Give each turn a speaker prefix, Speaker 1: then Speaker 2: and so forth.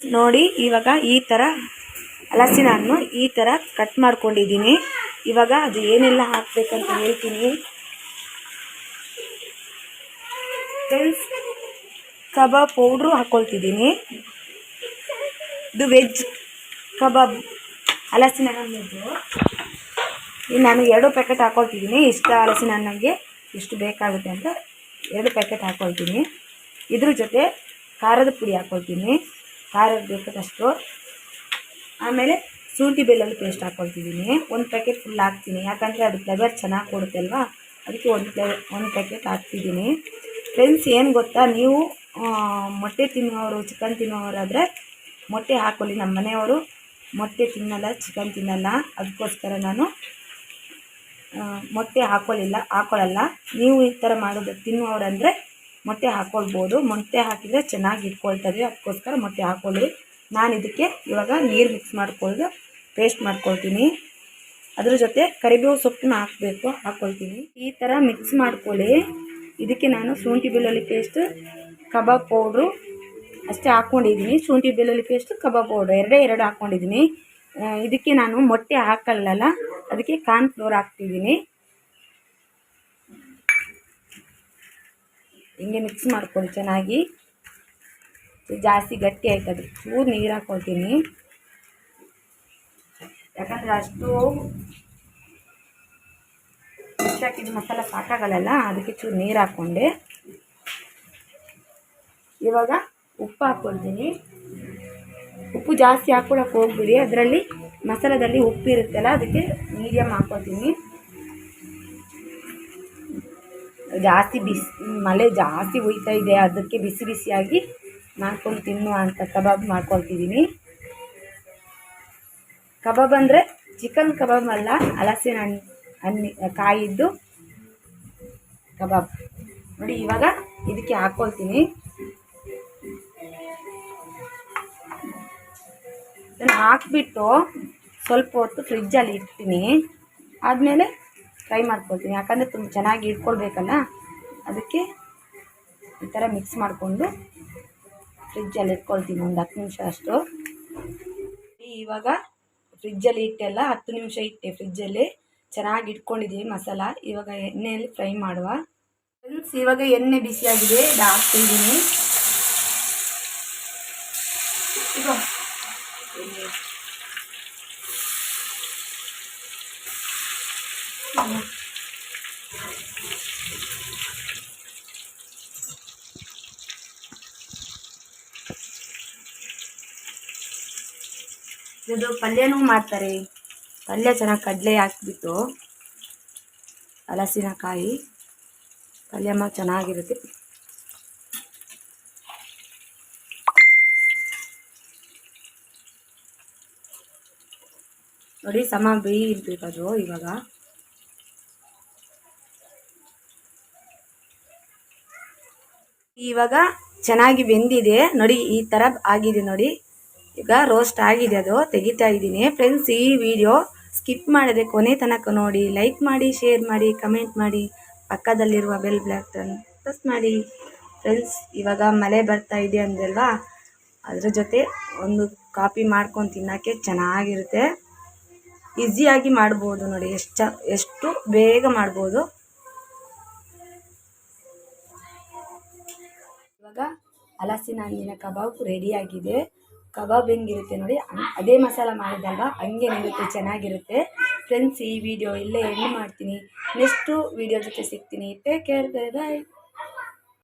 Speaker 1: ನೋಡಿ, ಇವಾಗ ಈ ಥರ ಹಲಸಿನ ಹಣ್ಣು ಈ ಥರ ಕಟ್ ಮಾಡ್ಕೊಂಡಿದ್ದೀನಿ. ಇವಾಗ ಅದು ಏನೆಲ್ಲ ಹಾಕಬೇಕಂತ ಹೇಳ್ತೀನಿ. ಕಬಾಬ್ ಪೌಡ್ರು ಹಾಕ್ಕೊಳ್ತಿದ್ದೀನಿ ಇದು ವೆಜ್ ಕಬಾಬ್ ಹಲಸಿನ ಹಣ್ಣಿದ್ದು ನಾನು ಎರಡು ಪ್ಯಾಕೆಟ್ ಹಾಕ್ಕೊಳ್ತಿದ್ದೀನಿ ಇಷ್ಟ ಹಲಸಿನ ಹಣ್ಣಿಗೆ ಇಷ್ಟು ಬೇಕಾಗುತ್ತೆ ಅಂತ ಎರಡು ಪ್ಯಾಕೆಟ್ ಹಾಕ್ಕೊಳ್ತೀನಿ ಇದ್ರ ಜೊತೆ ಖಾರದ ಪುಡಿ ಹಾಕ್ಕೊಳ್ತೀನಿ ಖಾರದ ಬೇಕಾದಷ್ಟು. ಆಮೇಲೆ ಶುಂಠಿ ಬೆಳ್ಳುಳ್ಳಿ ಪೇಸ್ಟ್ ಹಾಕ್ಕೊಳ್ತಿದ್ದೀನಿ ಒಂದು ಪ್ಯಾಕೆಟ್ ಫುಲ್ ಹಾಕ್ತೀನಿ. ಯಾಕಂದರೆ ಅದು ಫ್ಲೇವರ್ ಚೆನ್ನಾಗಿ ಕೊಡುತ್ತೆ ಅಲ್ವಾ? ಅದಕ್ಕೆ ಒಂದು ಪ್ಲೇ ಒಂದು ಪ್ಯಾಕೆಟ್ ಹಾಕ್ತಿದ್ದೀನಿ. ಫ್ರೆಂಡ್ಸ್ ಏನು ಗೊತ್ತಾ? ನೀವು ಮೊಟ್ಟೆ ತಿನ್ನೋರು ಚಿಕನ್ ತಿನ್ನೋರಾದರೆ ಮೊಟ್ಟೆ ಹಾಕೊಳ್ಳಿ ನಮ್ಮ ಮನೆಯವರು. ಮೊಟ್ಟೆ ತಿನ್ನಲ್ಲ ಚಿಕನ್ ತಿನ್ನಲ್ಲ. ಅದಕ್ಕೋಸ್ಕರ ನಾನು ಮೊಟ್ಟೆ ಹಾಕೊಳ್ಳಿಲ್ಲ, ಹಾಕೊಳ್ಳಲ್ಲ. ನೀವು ಈ ಥರ ಮಾಡೋದು ತಿನ್ನುವವರಂದರೆ ಮೊಟ್ಟೆ ಹಾಕ್ಕೊಳ್ಬೋದು ಮೊಟ್ಟೆ ಹಾಕಿದರೆ ಚೆನ್ನಾಗಿ ಇಟ್ಕೊಳ್ತದೆ ಅದಕ್ಕೋಸ್ಕರ ಮೊಟ್ಟೆ ಹಾಕ್ಕೊಳ್ಳಿ ನಾನು ಇದಕ್ಕೆ ಇವಾಗ ನೀರು ಮಿಕ್ಸ್ ಮಾಡ್ಕೊಳ್ಳೋದು ಪೇಸ್ಟ್ ಮಾಡ್ಕೊಳ್ತೀನಿ. ಅದ್ರ ಜೊತೆ ಕರಿಬೇವು ಸೊಪ್ಪನ್ನ ಹಾಕಬೇಕು. ಹಾಕ್ಕೊಳ್ತೀನಿ ಈ ಥರ ಮಿಕ್ಸ್ ಮಾಡ್ಕೊಳ್ಳಿ. ಇದಕ್ಕೆ ನಾನು ಶುಂಠಿ ಬೆಳ್ಳುಳ್ಳಿ ಪೇಸ್ಟ್ ಕಬಾಬ್ ಪೌಡ್ರು ಅಷ್ಟೇ ಹಾಕ್ಕೊಂಡಿದ್ದೀನಿ ಶುಂಠಿ ಬೆಳ್ಳುಳ್ಳಿ ಪೇಸ್ಟ್ ಕಬಾಬ್ ಪೌಡ್ರು ಎರಡೇ ಎರಡು ಹಾಕ್ಕೊಂಡಿದ್ದೀನಿ ಇದಕ್ಕೆ ನಾನು ಮೊಟ್ಟೆ ಹಾಕಲ್ಲಲ್ಲ, ಅದಕ್ಕೆ ಕಾರ್ನ್ ಫ್ಲೋರ್ ಹಾಕ್ತಿದ್ದೀನಿ. ಹಿಂಗೆ ಮಿಕ್ಸ್ ಮಾಡ್ಕೊಳ್ಳಿ ಚೆನ್ನಾಗಿ. ಜಾಸ್ತಿ ಗಟ್ಟಿ ಆಯ್ತದೆ ಚೂರು ನೀರು ಹಾಕ್ಕೊಳ್ತೀನಿ ಯಾಕಂದರೆ ಅಷ್ಟು ಹಾಕಿದ ಮಸಾಲ ಸಾಕಾಗಲ್ಲ ಅದಕ್ಕೆ ಚೂರು ನೀರು ಹಾಕ್ಕೊಂಡೆ. ಇವಾಗ ಉಪ್ಪು ಹಾಕ್ಕೊಳ್ತೀನಿ ಉಪ್ಪು ಜಾಸ್ತಿ ಹಾಕ್ಕೊಳಕ್ಕೆ ಹೋಗ್ಬಿಡಿ. ಅದರಲ್ಲಿ ಮಸಾಲದಲ್ಲಿ ಉಪ್ಪು ಇರುತ್ತಲ್ಲ ಅದಕ್ಕೆ ಮೀಡಿಯಮ್ ಹಾಕ್ಕೊಳ್ತೀನಿ ಜಾಸ್ತಿ ಬಿಸಿ, ಮಳೆ ಜಾಸ್ತಿ ಹುಯ್ತಾ ಇದೆ, ಅದಕ್ಕೆ ಬಿಸಿ ಬಿಸಿಯಾಗಿ ಮಾಡ್ಕೊಂಡು ತಿನ್ನುವ ಅಂತ ಕಬಾಬ್ ಮಾಡ್ಕೊಳ್ತಿದ್ದೀನಿ. ಕಬಾಬ್ ಅಂದರೆ ಚಿಕನ್ ಕಬಾಬ್ ಅಲ್ಲ, ಹಲಸಿನ ಹಣ್ಣು ಹಣ್ಣಿ, ಕಾಯಿದ್ದು ಕಬಾಬ್. ನೋಡಿ, ಇವಾಗ ಇದಕ್ಕೆ ಹಾಕ್ಕೊಳ್ತೀನಿ ಇದನ್ನು ಹಾಕ್ಬಿಟ್ಟು ಸ್ವಲ್ಪ ಹೊತ್ತು ಫ್ರಿಜ್ಜಲ್ಲಿ ಇಡ್ತೀನಿ. ಆದಮೇಲೆ ಫ್ರೈ ಮಾಡ್ಕೊಳ್ತೀನಿ. ಯಾಕಂದರೆ ತುಂಬ ಚೆನ್ನಾಗಿ ಇಟ್ಕೊಳ್ಬೇಕಲ್ಲ, ಅದಕ್ಕೆ ಈ ಥರ ಮಿಕ್ಸ್ ಮಾಡಿಕೊಂಡು ಫ್ರಿಜ್ಜಲ್ಲಿ ಇಟ್ಕೊಳ್ತೀನಿ ಒಂದು ಹತ್ತು ನಿಮಿಷ ಅಷ್ಟು. ಇವಾಗ ಫ್ರಿಜ್ಜಲ್ಲಿ ಇಟ್ಟೆಲ್ಲ ಹತ್ತು ನಿಮಿಷ ಇಟ್ಟೆ ಫ್ರಿಜ್ಜಲ್ಲಿ ಚೆನ್ನಾಗಿ ಇಟ್ಕೊಂಡಿದ್ದೀವಿ ಮಸಾಲ. ಇವಾಗ ಎಣ್ಣೆಯಲ್ಲಿ ಫ್ರೈ ಮಾಡುವ. ಫ್ರೆಂಡ್ಸ್ ಇವಾಗ ಎಣ್ಣೆ ಬಿಸಿಯಾಗಿದೆ ಹಾಕ್ತಿದ್ದೀನಿ. ಇದು ಎಣ್ಣೆ. ಹ್ಮ್. ಇದು ಪಲ್ಯನೂ ಮಾಡ್ತಾರೆ. ಪಲ್ಯ ಚೆನ್ನಾಗಿ ಕಡಲೆ ಹಾಕ್ಬಿಟ್ಟು ಹಲಸಿನಕಾಯಿ. ಪಲ್ಯ ಮಾ ಚೆನ್ನಾಗಿರುತ್ತೆ. ನೋಡಿ, ಸಮ ಬೇಯಿರ್ಬೇಕದು ಇವಾಗ. ಇವಾಗ ಚೆನ್ನಾಗಿ ಬೆಂದಿದೆ. ನೋಡಿ, ಈ ಥರ ಆಗಿದೆ ನೋಡಿ. ಈಗ ರೋಸ್ಟ್ ಆಗಿದೆ ಅದು, ತೆಗಿತಾ ಇದ್ದೀನಿ. ಫ್ರೆಂಡ್ಸ್ ಈ ವಿಡಿಯೋ ಸ್ಕಿಪ್ ಮಾಡದೆ ಕೊನೆ ತನಕ ನೋಡಿ ಲೈಕ್ ಮಾಡಿ ಶೇರ್ ಮಾಡಿ ಕಮೆಂಟ್ ಮಾಡಿ, ಪಕ್ಕದಲ್ಲಿರುವ ಬೆಲ್ ಬ್ಲ್ಯಾಕ್ ಪ್ರೆಸ್ ಮಾಡಿ. ಫ್ರೆಂಡ್ಸ್ ಇವಾಗ ಮಳೆ ಬರ್ತಾ ಇದೆ ಅಂದಲ್ವಾ ಅದ್ರ ಜೊತೆ ಒಂದು ಕಾಪಿ ಮಾಡ್ಕೊಂಡು ತಿನ್ನೋಕ್ಕೆ ಚೆನ್ನಾಗಿರುತ್ತೆ. ಈಸಿಯಾಗಿ ಮಾಡ್ಬೋದು ನೋಡಿ, ಎಷ್ಟು ಎಷ್ಟು ಬೇಗ ಮಾಡ್ಬೋದು. ಇವಾಗ ಹಲಸಿನ ಹಣ್ಣಿನ ಕಬಾಬ್ ರೆಡಿಯಾಗಿದೆ ಕಬಾಬ್ ಹೆಂಗಿರುತ್ತೆ ನೋಡಿ ಅದೇ ಮಸಾಲ ಮಾಡಿದಲ್ವಾ? ಹಂಗೆ ನಿರುತ್ತೆ ಚೆನ್ನಾಗಿರುತ್ತೆ. ಫ್ರೆಂಡ್ಸ್ ಈ ವಿಡಿಯೋ ಇಲ್ಲೇ ಎಂಡ್ ಮಾಡ್ತೀನಿ. ನೆಕ್ಸ್ಟು ವಿಡಿಯೋ ಜೊತೆ ಸಿಗ್ತೀನಿ. Take care bye bye